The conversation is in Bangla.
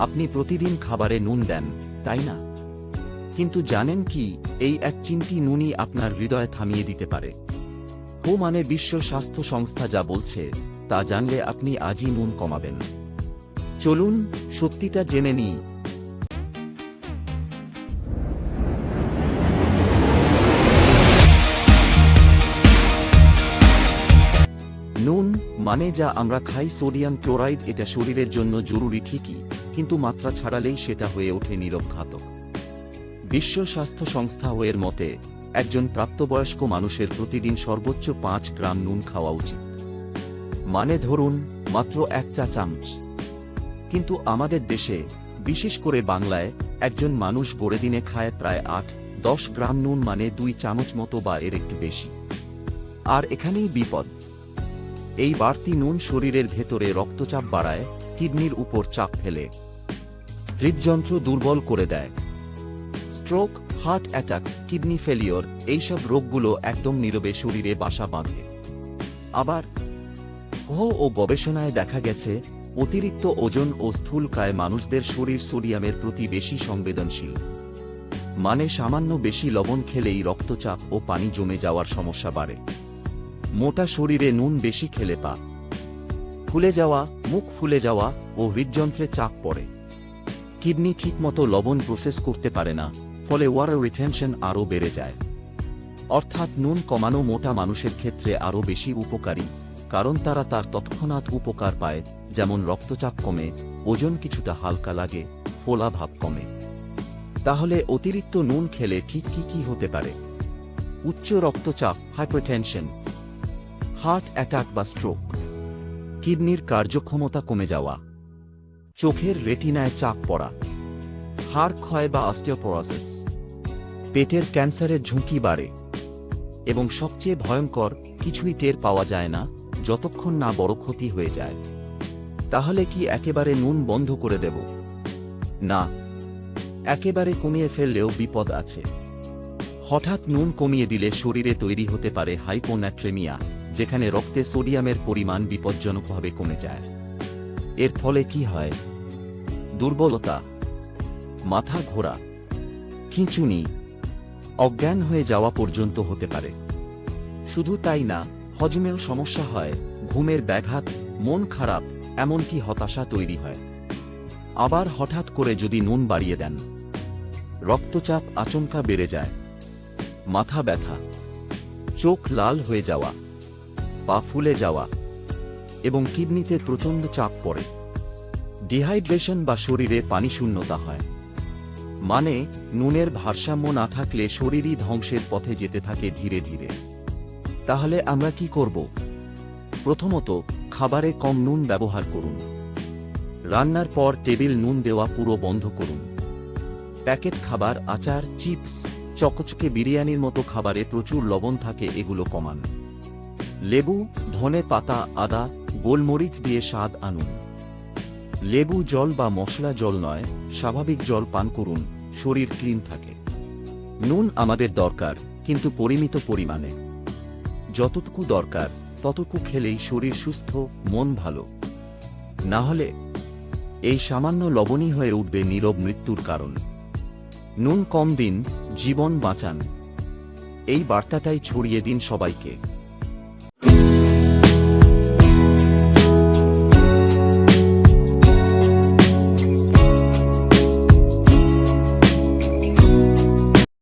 আপনি প্রতিদিন খাবারে নুন দেন, তাই না? কিন্তু জানেন কি, এই এক চিন্তি নুনই আপনার হৃদয় থামিয়ে দিতে পারে। হো মানে বিশ্ব স্বাস্থ্য সংস্থা যা বলছে, তা জানলে আপনি আজই নুন কমাবেন। চলুন, সত্যিটা জেনে নিই। নুন মানে যা আমরা খাই সোডিয়াম ক্লোরাইড, এটা শরীরের জন্য জরুরি ঠিকই। কিন্তু মাত্রা ছাড়ালেই সেটা হয়ে ওঠে নীরব ঘাতক বিশ্ব স্বাস্থ্য সংস্থা এর মতে, একজন প্রাপ্তবয়স্ক মানুষের প্রতিদিন সর্বোচ্চ পাঁচ গ্রাম নুন খাওয়া উচিত। মানে ধরুন, মাত্র এক চা চামচ। কিন্তু আমাদের দেশে, বিশেষ করে বাংলায়, একজন মানুষ গড়ে দিনে খায় প্রায় আট, দশ গ্রাম নুন মানে দুই চামচ মতো বা এর একটু বেশি। আর এখানেই বিপদ। এই বাড়তি নুন শরীরের ভেতরে রক্তচাপ বাড়ায়, কিডনির উপর চাপ ফেলে। হৃদযন্ত্র দুর্বল করে দেয়। Stroke, heart attack, kidney failure এইসব রোগগুলো একদম নীরবে শরীরে বাসা বাঁধে। আবার হো ও গবেষণায় দেখা গেছে, অতিরিক্ত ওজন ও স্থূলকায় মানুষদের শরীর সোডিয়ামের প্রতি বেশি সংবেদনশীল। মানে সামান্য বেশি লবণ খেলেই রক্তচাপ ও পানি জমে যাওয়ার সমস্যা বাড়ে। মোটা শরীরে নুন বেশি খেলে পা ফুলে যাওয়া, মুখ ফুলে যাওয়া ও হৃদযন্ত্রে চাপ পড়ে। কিডনি ঠিকমতো লবণ প্রসেস করতে পারে না, ফলে ওয়াটার রিটেনশন আরও বেড়ে যায়। অর্থাৎ নুন কমানো মোটা মানুষের ক্ষেত্রে আরও বেশি উপকারী, কারণ তারা তার তৎক্ষণাৎ উপকার পায়, যেমন রক্তচাপ কমে, ওজন কিছুটা হালকা লাগে, ফোলা ভাব কমে। তাহলে অতিরিক্ত নুন খেলে ঠিক কি কি হতে পারে? উচ্চ রক্তচাপ, হাইপারটেনশন, হার্ট অ্যাটাক বা স্ট্রোক। কিডনির কার্যক্ষমতা কমে যাওয়া। চোখের রেটিনায় চাপ পড়া, হাড় ক্ষয় বা অস্টিওপোরোসিস, পেটের ক্যান্সারের ঝুঁকি বাড়ে, এবং সবচেয়ে ভয়ঙ্কর, কিছুই টের পাওয়া যায় না, যতক্ষণ না বড় ক্ষতি হয়ে যায়। তাহলে কি একেবারে নুন বন্ধ করে দেব? না। একেবারে কমিয়ে ফেললেও বিপদ আছে। হঠাৎ নুন কমিয়ে দিলে শরীরে তৈরি হতে পারে হাইপোন্যাট্রেমিয়া যেখানে রক্তে সোডিয়ামের পরিমাণ বিপজ্জনকভাবে কমে যায়। এর ফলে কি হয়? দুর্বলতা, মাথা ঘোরা, খিঁচুনি, অজ্ঞান হয়ে যাওয়া পর্যন্ত হতে পারে। শুধু তাই না, হজমেও সমস্যা হয়, ঘুমের ব্যাঘাত, মন খারাপ, এমনকি হতাশা তৈরি হয়। আবার হঠাৎ করে যদি নুন বাড়িয়ে দেন, রক্তচাপ আচমকা বেড়ে যায়, মাথা ব্যথা, চোখ লাল হয়ে যাওয়া, পা ফুলে যাওয়া এবং কিডনিতে প্রচণ্ড চাপ পড়ে। ডিহাইড্রেশন বা শরীরে পানি শূন্যতা হয়। মানে নুনের ভারসাম্য না থাকলে শরীরই ধ্বংসের পথে যেতে থাকে ধীরে ধীরে। তাহলে আমরা কি করব? প্রথমত, খাবারে কম নুন ব্যবহার করুন। রান্নার পর টেবিল নুন দেওয়া পুরো বন্ধ করুন। প্যাকেট খাবার, আচার, চিপস, চকচকে বিরিয়ানির মতো খাবারে প্রচুর লবণ থাকে, এগুলো কমান। লেবু, ধনে পাতা, আদা গোলমরিচ দিয়ে স্বাদ আনুন। লেবু জল বা মশলা জল নয়, স্বাভাবিক জল পান করুন, শরীর ক্লিন থাকে। নুন আমাদের দরকার, কিন্তু পরিমিত পরিমাণে। যতটুকু দরকার, ততটুকু খেলেই শরীর সুস্থ, মন ভালো। না হলে, এই সামান্য লবণই হয়ে উঠবে নীরব মৃত্যুর কারণ। নুন কম দিন, জীবন বাঁচান। এই বার্তাটাই ছড়িয়ে দিন সবাইকে।